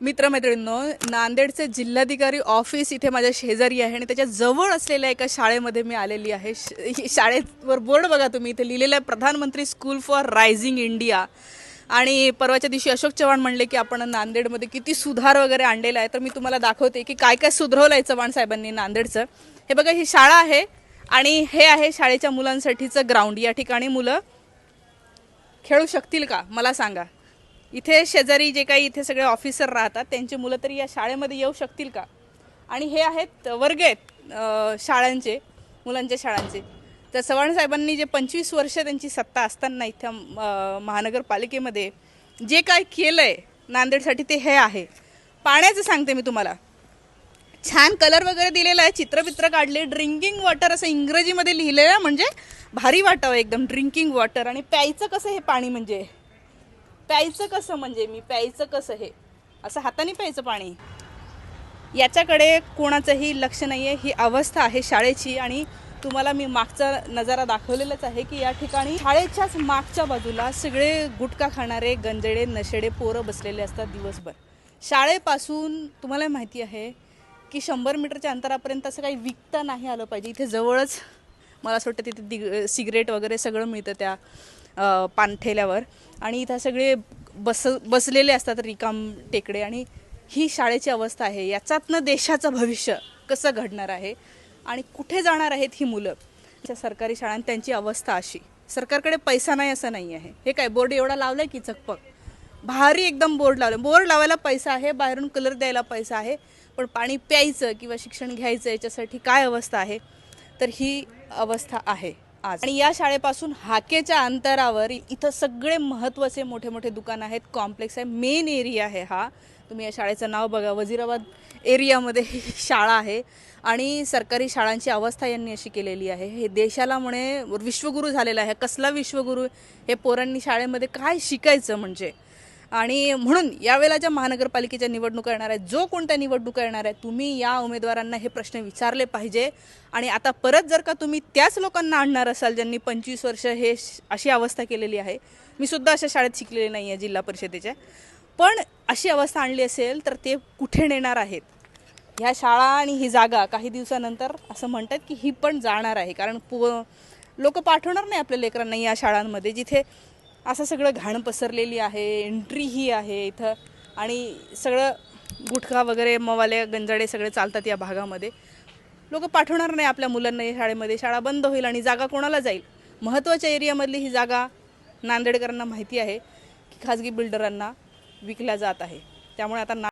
मित्रमैत्रिणींनो नांदेडचे जिल्हाधिकारी ऑफिस इथे माझ्या शेजारी आहे आणि त्याच्याजवळ असलेल्या एका शाळेमध्ये मी आलेली आहे. श- ही शाळेवर बोर्ड बघा तुम्ही इथे लिहिलेलं आहे प्रधानमंत्री स्कूल फॉर रायझिंग इंडिया. आणि परवाच्या दिवशी अशोक चव्हाण म्हणले की आपण नांदेडमध्ये किती सुधार वगैरे आणलेला आहे. तर मी तुम्हाला दाखवते की काय काय सुधरवलं आहे चव्हाण साहेबांनी नांदेडचं. हे बघा ही शाळा आहे आणि हे आहे शाळेच्या मुलांसाठीचं ग्राउंड या ठिकाणी मुलं खेळू शकतील का? मला सांगा. इथे शेजारी जे काही इथे सगळे ऑफिसर राहतात त्यांची मुलं तरी या शाळेमध्ये येऊ शकतील का? आणि हे आहेत वर्ग आहेत शाळांचे मुलांच्या शाळांचे. तर चव्हाण साहेबांनी जे पंचवीस वर्ष त्यांची सत्ता असताना इथं महानगरपालिकेमध्ये जे काय केलं आहे नांदेडसाठी ते हे आहे. पाण्याचं सांगते मी तुम्हाला. छान कलर वगैरे दिलेला आहे चित्रपित्र काढले ड्रिंकिंग वॉटर असं इंग्रजीमध्ये लिहिलेलं म्हणजे भारी वाटावं एकदम ड्रिंकिंग वॉटर आणि प्यायचं कसं हे पाणी म्हणजे? प्यायचं कसं म्हणजे मी प्यायचं कसं हे? असं हाताने प्यायचं पाणी? याच्याकडे कोणाचंही लक्ष नाही आहे ही अवस्था आहे शाळेची आणि तुम्हाला मी मागचा नजारा दाखवलेलाच आहे की या ठिकाणी शाळेच्याच मागच्या बाजूला सगळे गुटखा खाणारे गंजडे नशेडे पोरं बसलेले असतात दिवसभर. शाळेपासून तुम्हाला माहिती आहे की शंभर मीटरच्या अंतरापर्यंत असं काही विकता नाही आलं पाहिजे. इथे जवळच मला असं वाटतं तिथे दिग सिगरेट वगैरे सगळं मिळतं त्या पानठेल्यावर. आणि इथं सगळे बस बसलेले असतात रिकाम टेकडे. आणि ही शाळेची अवस्था आहे. याच्यातनं देशाचं भविष्य कसं घडणार आहे? आणि कुठे जाणार आहेत ही मुलं? ज्या सरकारी शाळांत त्यांची अवस्था अशी. सरकारकडे पैसा नाही असं नाही आहे. हे काय बोर्ड एवढा लावलाय की चकपक? भारी एकदम बोर्ड लावलं बोर्ड लावायला पैसा आहे बाहेरून कलर द्यायला पैसा आहे. पण पाणी प्यायचं किंवा शिक्षण घ्यायचं याच्यासाठी काय अवस्था आहे? तर ही अवस्था आहे. आज. आणि या शाळेपासून हाकेच्या अंतरावर इथं सगळे महत्त्वाचे मोठे मोठे दुकान आहेत. कॉम्प्लेक्स आहे. मेन एरिया आहे हा. तुम्ही या शाळेचं नाव बघा. वजिराबाद एरियामध्ये ही शाळा आहे. आणि सरकारी शाळांची अवस्था यांनी अशी केलेली आहे. हे देशाला म्हणे विश्वगुरू झालेला आहे. कसला विश्वगुरू? हे पोरांनी शाळेमध्ये काय शिकायचं म्हणजे? आणि म्हणून यावेळेला ज्या महानगरपालिकेच्या निवडणुका येणार आहेत जो कोणत्या निवडणुका येणार आहेत तुम्ही या उमेदवारांना हे प्रश्न विचारले पाहिजे. आणि आता परत जर का तुम्ही त्याच लोकांना आणणार असाल ज्यांनी पंचवीस वर्ष हे श- अशी अवस्था केलेली आहे. मी सुद्धा अशा शाळेत शिकलेली नाही आहे जिल्हा परिषदेच्या. पण अशी अवस्था आणली असेल तर ते कुठे नेणार आहेत? ह्या शाळा आणि ही जागा काही दिवसानंतर असं म्हणतात की ही पण जाणार आहे. कारण पो लोक पाठवणार नाही आपल्या लेकरांना या शाळांमध्ये जिथे असं सगळं घाण पसरलेली आहे एंट्री ही आहे इथं. आणि सगळं गुटखा वगैरे मवाले गंजाडे सगळे चालतात या भागामध्ये. लोक पाठवणार नाही आपल्या मुलांना या शाळेमध्ये. शाळा बंद होईल आणि जागा कोणाला जाईल? महत्त्वाच्या एरियामधली ही जागा नांदेडकरांना माहिती आहे की खाजगी बिल्डरांना विकल्या जात आहे. त्यामुळे आता ना